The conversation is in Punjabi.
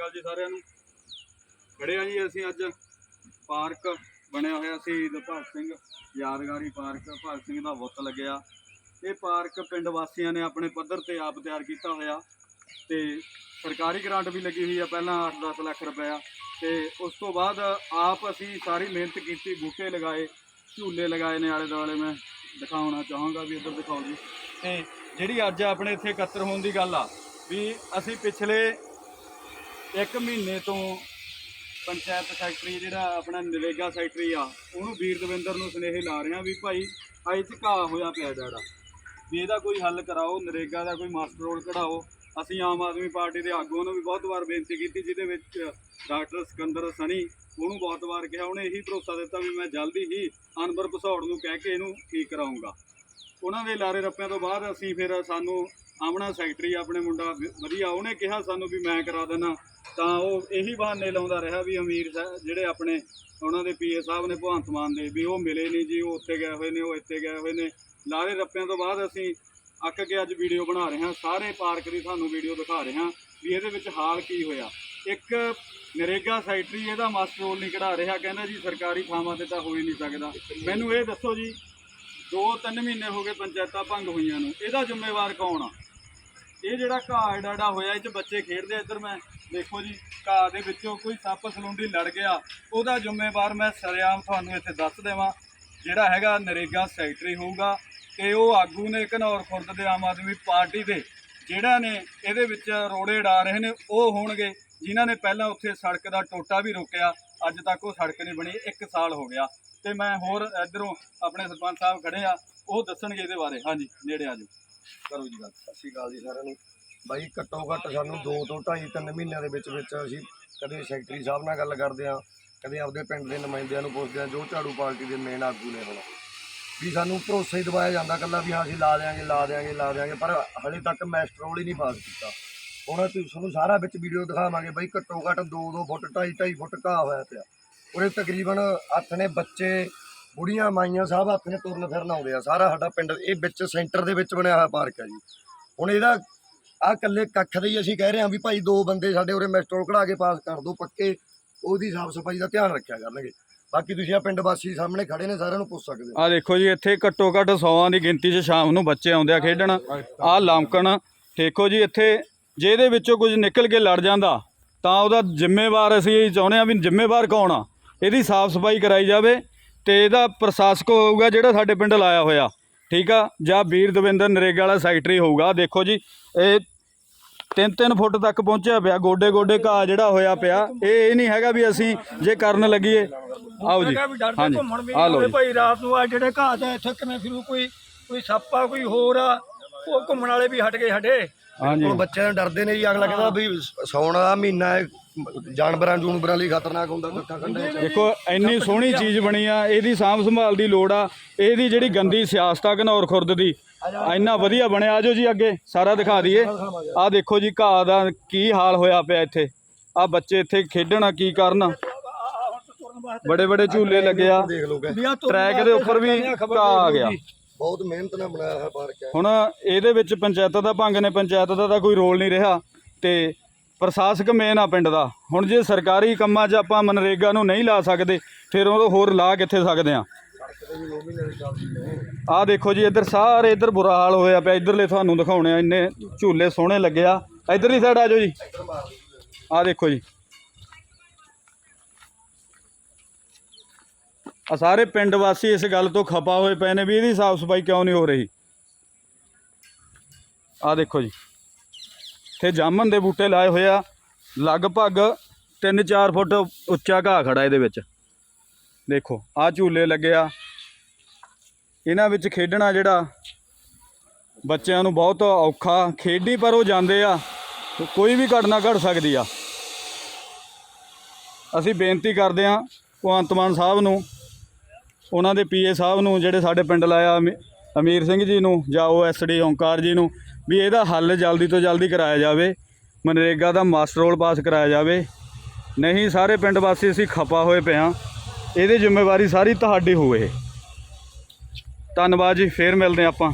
ਅਕਾਲ ਜੀ ਸਾਰਿਆਂ ਨੂੰ। ਖੜੇ ਆ ਜੀ ਅਸੀਂ ਅੱਜ। ਪਾਰਕ ਬਣਿਆ ਹੋਇਆ ਸੀ ਭਗਤ ਸਿੰਘ। ਯਾਦਗਾਰੀ ਪਾਰਕ। ਭਗਤ ਸਿੰਘ ਦਾ ਬੁੱਤ ਲੱਗਿਆ। ਇਹ ਪਾਰਕ ਪਿੰਡ ਵਾਸੀਆਂ ਨੇ ਆਪਣੇ ਪੱਧਰ ਤੇ ਆਪ ਤਿਆਰ ਕੀਤਾ ਹੋਇਆ। ਤੇ ਸਰਕਾਰੀ ਗ੍ਰਾਂਟ ਵੀ ਲੱਗੀ ਹੋਈ ਆ, ਪਹਿਲਾਂ 8-10 ਲੱਖ ਰੁਪਇਆ। ਤੇ ਉਸ ਤੋਂ ਬਾਅਦ ਆਪ ਅਸੀਂ ਸਾਰੀ ਮਿਹਨਤ ਕੀਤੀ, ਬੂਟੇ ਲਗਾਏ, ਝੂਲੇ ਲਗਾਏ ਨੇ ਆਲੇ ਦੁਆਲੇ। ਮੈਂ ਦਿਖਾਉਣਾ ਚਾਹਾਂਗਾ ਵੀ ਇੱਧਰ ਦਿਖਾਓ ਜੀ। ਤੇ ਜਿਹੜੀ ਅੱਜ ਆਪਣੇ ਇੱਥੇ ਇਕੱਤਰ ਹੋਣ ਦੀ ਗੱਲ ਆ, ਵੀ ਅਸੀਂ ਪਿਛਲੇ ਇੱਕ ਮਹੀਨੇ ਤੋਂ ਪੰਚਾਇਤ ਸੈਕਟਰੀ ਜਿਹੜਾ ਆਪਣਾ ਨਰੇਗਾ ਸੈਕਟਰੀ ਆ, ਉਹਨੂੰ ਵੀਰ ਦਵਿੰਦਰ ਨੂੰ ਸੁਨੇਹੇ ਲਾ ਰਿਹਾ ਵੀ ਭਾਈ ਅੱਜ ਚ ਘਾਹ ਹੋਇਆ ਪਿਆ ਡਾੜਾ ਵੀ ਇਹਦਾ ਕੋਈ ਹੱਲ ਕਰਾਓ, ਨਰੇਗਾ ਦਾ ਕੋਈ ਮਾਸਟਰ ਰੋਲ ਕਢਾਓ। ਅਸੀਂ ਆਮ ਆਦਮੀ ਪਾਰਟੀ ਦੇ ਆਗੂਆਂ ਨੂੰ ਵੀ ਬਹੁਤ ਵਾਰ ਬੇਨਤੀ ਕੀਤੀ, ਜਿਹਦੇ ਵਿੱਚ ਡਾਕਟਰ ਸਿਕੰਦਰ ਸਣੀ ਉਹਨੂੰ ਬਹੁਤ ਵਾਰ ਕਿਹਾ, ਉਹਨੇ ਇਹੀ ਭਰੋਸਾ ਦਿੱਤਾ ਵੀ ਮੈਂ ਜਲਦੀ ਹੀ ਅਨਵਰ ਭਸੌੜ ਨੂੰ ਕਹਿ ਕੇ ਇਹਨੂੰ ਠੀਕ ਕਰਾਉਂਗਾ ਉਹਨਾਂ ਦੇ ਲਾਰੇ ਰੱਪਿਆਂ ਤੋਂ ਬਾਅਦ ਅਸੀਂ ਫਿਰ ਸਾਨੂੰ ਆਮਣਾ ਸੈਕਟਰੀ ਆਪਣੇ ਮੁੰਡਾ ਵਧੀਆ, ਉਹਨੇ ਕਿਹਾ ਸਾਨੂੰ ਵੀ ਮੈਂ ਕਰਾ ਦੇਣਾ ਤਾਂ ਉਹ ਇਹੀ ਬਹਾਨੇ ਲਾਉਂਦਾ ਰਿਹਾ ਵੀ ਅਮੀਰ ਸਾਹਿਬ ਜਿਹੜੇ ਆਪਣੇ ਉਹਨਾਂ ਦੇ ਪੀਏ ਸਾਹਿਬ ਨੇ ਭਗਵੰਤ ਮਾਨ ਦੇ ਵੀ ਉਹ ਮਿਲੇ ਨਹੀਂ ਜੀ, ਉਹ ਉੱਥੇ ਗਏ ਹੋਏ ਨੇ, ਉਹ ਇੱਥੇ ਗਏ ਹੋਏ ਨੇ। ਲਾਰੇ ਰੱਪਿਆਂ ਤੋਂ ਬਾਅਦ ਅਸੀਂ ਅੱਕ ਕੇ ਅੱਜ ਵੀਡੀਓ ਬਣਾ ਰਹੇ ਹਾਂ। ਸਾਰੇ ਪਾਰਕ ਦੀ ਤੁਹਾਨੂੰ ਵੀਡੀਓ ਦਿਖਾ ਰਹੇ ਹਾਂ ਵੀ ਇਹਦੇ ਵਿੱਚ ਹਾਲ ਕੀ ਹੋਇਆ। ਇੱਕ ਨਰੇਗਾ ਸੈਕਟਰੀ ਇਹਦਾ ਮਾਸਟਰ ਰੋਲ ਨਹੀਂ ਕਢਾ ਰਿਹਾ। ਕਹਿੰਦਾ ਜੀ ਸਰਕਾਰੀ ਥਾਵਾਂ ਤੇ ਤਾਂ ਹੋ ਹੀ ਨਹੀਂ ਸਕਦਾ। ਮੈਨੂੰ ਇਹ ਦੱਸੋ ਜੀ ਦੋ ਤਿੰਨ ਮਹੀਨੇ ਹੋ ਗਏ ਪੰਚਾਇਤਾਂ ਭੰਗ ਹੋਈਆਂ ਨੂੰ। ਇਹਦਾ ਜ਼ਿੰਮੇਵਾਰ ਕੌਣ ਆ? ਇਹ ਜਿਹੜਾ ਘਾਹ ਏਡਾ ਏਡਾ ਹੋਇਆ, ਇਹ ਚ ਬੱਚੇ ਖੇਡਦੇ ਆ ਇੱਧਰ ਮੈਂ। ਦੇਖੋ ਜੀ, ਘਾਹ ਦੇ ਵਿੱਚੋਂ ਕੋਈ ਸੱਪ ਸਲੂੰਡੀ ਲੜ ਗਿਆ, ਉਹਦਾ ਜ਼ਿੰਮੇਵਾਰ ਮੈਂ ਸਰੇਆਮ ਤੁਹਾਨੂੰ ਇੱਥੇ ਦੱਸ ਦੇਵਾਂ, ਜਿਹੜਾ ਹੈਗਾ ਨਰੇਗਾ ਸੈਕਟਰੀ ਹੋਊਗਾ ਤੇ ਉਹ ਆਗੂ ਨੇ ਘਨੌਰ ਖੁਰਦ ਦੇ ਆਮ ਆਦਮੀ ਪਾਰਟੀ ਦੇ, ਜਿਹੜਾ ਨੇ ਇਹਦੇ ਵਿੱਚ ਰੋੜੇ ਡਾ ਰਹੇ ਨੇ, ਉਹ ਹੋਣਗੇ, ਜਿਨ੍ਹਾਂ ਨੇ ਪਹਿਲਾਂ ਉੱਥੇ ਸੜਕ ਦਾ ਟੋਟਾ ਵੀ ਰੋਕਿਆ, ਅੱਜ ਤੱਕ ਉਹ ਸੜਕ ਨਹੀਂ ਬਣੀ 1 ਸਾਲ ਹੋ ਗਿਆ। ਤੇ ਮੈਂ ਹੋਰ ਇਧਰੋਂ ਆਪਣੇ ਸਰਪੰਚ ਸਾਹਿਬ ਖੜੇ ਆ, ਉਹ ਦੱਸਣਗੇ ਇਹਦੇ ਬਾਰੇ। ਹਾਂਜੀ, ਨੇੜੇ ਆ ਜਾਓ। ਕਰੋ ਜੀ ਗੱਲ। ਸਤਿ ਸ਼੍ਰੀ ਅਕਾਲ ਜੀ ਸਾਰਿਆਂ ਨੂੰ। ਬਾਈ ਘੱਟੋ ਘੱਟ ਸਾਨੂੰ 2 ਤੋਂ 2.5 3 ਮਹੀਨਿਆਂ ਦੇ ਵਿੱਚ ਵਿੱਚ ਅਸੀਂ ਕਦੇ ਸੈਕਟਰੀ ਸਾਹਿਬ ਨਾਲ ਗੱਲ ਕਰਦੇ ਹਾਂ, ਕਦੇ ਆਪਦੇ ਪਿੰਡ ਦੇ ਨੁਮਾਇੰਦਿਆਂ ਨੂੰ ਪੁੱਛਦੇ ਹਾਂ, ਜੋ ਝਾੜੂ ਪਾਰਟੀ ਦੇ ਮੇਨ ਆਗੂ ਨੇ ਹੁਣ। ਵੀ ਸਾਨੂੰ ਭਰੋਸਾ ਹੀ ਦਿਵਾਇਆ ਜਾਂਦਾ ਕੱਲਾ ਵੀ ਹਾਂ ਅਸੀਂ ਲਾ ਦਿਆਂਗੇ ਲਾ ਦਿਆਂਗੇ ਲਾ ਦਿਆਂਗੇ, ਪਰ ਹਲੇ ਤੱਕ ਮੈਸਟਰੋਲ ਹੀ ਨਹੀਂ ਪਾਸ ਕੀਤਾ। ਹੁਣ ਅਸੀਂ ਤੁਹਾਨੂੰ ਸਾਰਾ ਵਿੱਚ ਵੀਡੀਓ ਦਿਖਾਵਾਂਗੇ ਬਾਈ, ਘੱਟੋ ਘੱਟ 2-2 ਫੁੱਟ 2.5 ਫੁੱਟ ਘਾਹ ਹੋਇਆ ਪਿਆ। ਉਰੇ ਤਕਰੀਬਨ ਹੱਥ ਨੇ ਬੱਚੇ, ਬੁੜੀਆਂ, ਮਾਈਆਂ ਸਭ ਹੱਥ ਨੇ ਤੁਰਨ ਫਿਰਨ ਆਉਂਦੇ ਆ। ਸਾਰਾ ਸਾਡਾ ਪਿੰਡ, ਇਹ ਵਿੱਚ ਸੈਂਟਰ ਦੇ ਵਿੱਚ ਬਣਿਆ ਹੋਇਆ ਪਾਰਕ ਹੈ ਜੀ। ਹੁਣ ਇਹਦਾ ਆਹ ਇਕੱਲੇ ਕੱਖ ਦੇ ਹੀ ਅਸੀਂ ਕਹਿ ਰਹੇ ਹਾਂ ਵੀ ਭਾਈ ਦੋ ਬੰਦੇ ਸਾਡੇ ਉਰੇ ਮੈਸਟਰੋਲ ਕਢਾ ਕੇ ਪਾਸ ਕਰ ਦਿਓ ਪੱਕੇ, ਉਹਦੀ ਸਾਫ਼ ਸਫ਼ਾਈ ਦਾ ਧਿਆਨ ਰੱਖਿਆ ਕਰਨਗੇ। ਬਾਕੀ ਤੁਸੀਂ ਆ ਪਿੰਡ ਵਾਸੀ ਸਾਹਮਣੇ ਖੜੇ ਨੇ, ਸਾਰਿਆਂ ਨੂੰ ਪੁੱਛ ਸਕਦੇ ਹੋ। ਆ ਦੇਖੋ ਜੀ, ਇੱਥੇ ਘੱਟੋ ਘੱਟ 100ਾਂ ਦੀ ਗਿਣਤੀ 'ਚ ਸ਼ਾਮ ਨੂੰ ਬੱਚੇ ਆਉਂਦੇ ਆ ਖੇਡਣ। ਆ ਲਾਮਕਣ, ਦੇਖੋ ਜੀ, ਇੱਥੇ ਜੇ ਇਹਦੇ ਵਿੱਚੋਂ ਕੁਝ ਨਿਕਲ ਕੇ ਲੜ ਜਾਂਦਾ, ਤਾਂ ਉਹਦਾ ਜ਼ਿੰਮੇਵਾਰ ਅਸੀਂ ਇਹ ਚਾਹੁੰਦੇ ਆ ਵੀ ਜ਼ਿੰਮੇਵਾਰ ਕੌਣ ਆ? ਇਹਦੀ ਸਾਫ਼ ਸਫ਼ਾਈ ਕਰਾਈ ਜਾਵੇ ਤੇ ਇਹਦਾ ਪ੍ਰਸ਼ਾਸਕ ਹੋਊਗਾ ਜਿਹੜਾ ਸਾਡੇ ਪਿੰਡ ਲਾਇਆ ਹੋਇਆ। ਠੀਕ ਆ? ਜਾਂ ਵੀਰ ਦਵਿੰਦਰ ਨਰੇਗਾ ਵਾਲਾ ਸੈਕਟਰੀ ਹੋਊਗਾ। ਦੇਖੋ ਜੀ ਇਹ ਤਿੰਨ ਤਿੰਨ ਫੁੱਟ ਤੱਕ ਪਹੁੰਚਿਆ ਪਿਆ। ਗੋਡੇ ਗੋਡੇ ਘਾਹ ਜਿਹੜਾ ਹੋਇਆ ਪਿਆ ਇਹ ਇਹ ਨਹੀਂ ਹੈਗਾ ਵੀ ਅਸੀਂ ਜੇ ਕਰਨ ਲੱਗੀਏ। ਆਓ ਜੀ। ਹਾਂਜੀ। ਆ ਲਓ ਭਾਈ ਰਾਤ ਨੂੰ ਆ ਜਿਹੜੇ ਘਾਹ ਤੇ ਇੱਥੇ ਕਿਵੇਂ ਫਿਰੂ? ਕੋਈ ਕੋਈ ਸੱਪ ਆ ਕੋਈ ਹੋਰ ਆ ਉਹ ਘੁੰਮਣ ਵਾਲੇ ਵੀ ਹਟ ਗਏ ਸਾਡੇ। ਹੁਣ ਬੱਚਿਆਂ ਨੂੰ ਡਰਦੇ ਨੇ ਜੀ ਅਗਲਾ ਕਹਿੰਦਾ ਵੀ ਸੌਣ ਦਾ ਮਹੀਨਾ ਹੈ ਜਾਨਵਰਾਂ ਜੂਨਵਰਾਂ ਲਈ ਖਤਰਨਾਕ ਹੁੰਦਾ ਕੱਖਾਂ 'ਚ। ਦੇਖੋ ਇੰਨੀ ਸੋਹਣੀ ਚੀਜ਼ ਬਣੀ ਆ ਇਹਦੀ ਸਾਂਭ ਸੰਭਾਲ ਦੀ ਲੋੜ ਆ ਇਹਦੀ ਜਿਹੜੀ ਗੰਦੀ ਸਿਆਸਤ ਆ ਘਨੌਰ ਖੁਰਦ ਦੀ ਇੰਨਾ ਵਧੀਆ ਬਣਿਆ ਆਜੋ ਜੀ ਅੱਗੇ ਸਾਰਾ ਦਿਖਾ ਦਈਏ। ਆ ਦੇਖੋ ਜੀ ਘਾਹ ਦਾ ਕੀ ਹਾਲ ਹੋਇਆ ਪਿਆ ਇੱਥੇ। ਆ ਬੱਚੇ ਇੱਥੇ ਖੇਡਣ ਆ ਕੀ ਕਰਨ? ਬੜੇ ਬੜੇ ਝੂਲੇ ਲੱਗੇ ਆ। ਟਰੈਕ ਦੇ ਉੱਪਰ ਵੀ ਘਾਹ ਆ ਗਿਆ। ਬਹੁਤ ਮਿਹਨਤ ਨਾਲ ਬਣਾਇਆ ਹੋਇਆ ਪਾਰਕ ਹੈ। ਹੁਣ ਇਹਦੇ ਵਿੱਚ ਪੰਚਾਇਤਾਂ ਦਾ ਭੰਗ ਨੇ, ਪੰਚਾਇਤ ਦਾ ਤਾਂ ਕੋਈ ਰੋਲ ਨਹੀਂ ਰਿਹਾ ਤੇ ਪ੍ਰਸ਼ਾਸਕ ਮੇਨ ਆ ਪਿੰਡ ਦਾ। ਹੁਣ ਜੇ ਸਰਕਾਰੀ ਕੰਮਾਂ 'ਚ ਆਪਾਂ ਮਨਰੇਗਾ ਨੂੰ ਨਹੀਂ ਲਾ ਸਕਦੇ, ਫਿਰ ਉਹ ਹੋਰ ਲਾ ਕਿੱਥੇ ਸਕਦੇ ਆ? ਆਹ ਦੇਖੋ ਜੀ, ਇੱਧਰ ਸਾਰੇ ਇੱਧਰ ਬੁਰਾ ਹਾਲ ਹੋਇਆ ਪਿਆ। ਇੱਧਰਲੇ ਤੁਹਾਨੂੰ ਦਿਖਾਉਣੇ ਆ, ਇੰਨੇ ਝੂਲੇ ਸੋਹਣੇ ਲੱਗੇ ਆ। ਇੱਧਰਲੀ ਸਾਈਡ ਆ ਜਾਓ ਜੀ। ਆਹ ਦੇਖੋ ਜੀ। ਆ ਸਾਰੇ ਪਿੰਡ ਵਾਸੀ ਇਸ ਗੱਲ ਤੋਂ ਖਪਾ ਹੋਏ ਪਏ ਨੇ ਵੀ ਇਹਦੀ ਸਾਫ਼ ਸਫ਼ਾਈ ਕਿਉਂ ਨਹੀਂ ਹੋ ਰਹੀ? ਆ ਦੇਖੋ ਜੀ। ਇੱਥੇ ਜਾਮਨ ਦੇ ਬੂਟੇ ਲਾਏ ਹੋਏ ਆ। ਲਗਭਗ 3-4 ਫੁੱਟ ਉੱਚਾ ਘਾਹ ਖੜਾ ਇਹਦੇ ਵਿੱਚ। ਦੇਖੋ ਆ ਝੂਲੇ ਲੱਗੇ ਆ। ਇਹਨਾਂ ਵਿੱਚ ਖੇਡਣਾ ਜਿਹੜਾ ਬੱਚਿਆਂ ਨੂੰ ਬਹੁਤ ਔਖਾ। ਖੇਡੀ ਪਰ ਉਹ ਜਾਂਦੇ ਆ। ਕੋਈ ਵੀ ਘਟਨਾ ਘਟ ਸਕਦੀ ਆ। ਅਸੀਂ ਬੇਨਤੀ ਕਰਦੇ ਆ ਭਗਵੰਤ ਮਾਨ ਸਾਹਿਬ ਨੂੰ ਉਹਨਾਂ ਦੇ ਪੀਏ ਸਾਹਿਬ ਨੂੰ, ਜਿਹੜੇ ਸਾਡੇ ਪਿੰਡ ਲਾਇਆ ਅਮੀ- ਅਮੀਰ ਸਿੰਘ ਜੀ ਨੂੰ ਜਾਂ ਉਹ ਐਸਡੀ ਓਂਕਾਰ ਜੀ ਨੂੰ, ਵੀ ਇਹਦਾ ਹੱਲ ਜਲਦੀ ਤੋਂ ਜਲਦੀ ਕਰਾਇਆ ਜਾਵੇ, ਮਨਰੇਗਾ ਦਾ ਮਾਸਟਰ ਰੋਲ ਪਾਸ ਕਰਾਇਆ ਜਾਵੇ। ਨਹੀਂ, ਸਾਰੇ ਪਿੰਡ ਵਾਸੀ ਅਸੀਂ ਖਪਾ ਹੋਏ ਪਏ ਹਾਂ। ਇਹਦੀ ਜ਼ਿੰਮੇਵਾਰੀ ਸਾਰੀ ਤੁਹਾਡੀ ਹੋਵੇ। ਧੰਨਵਾਦ ਜੀ, ਫੇਰ ਮਿਲਦੇ ਹਾਂ ਆਪਾਂ।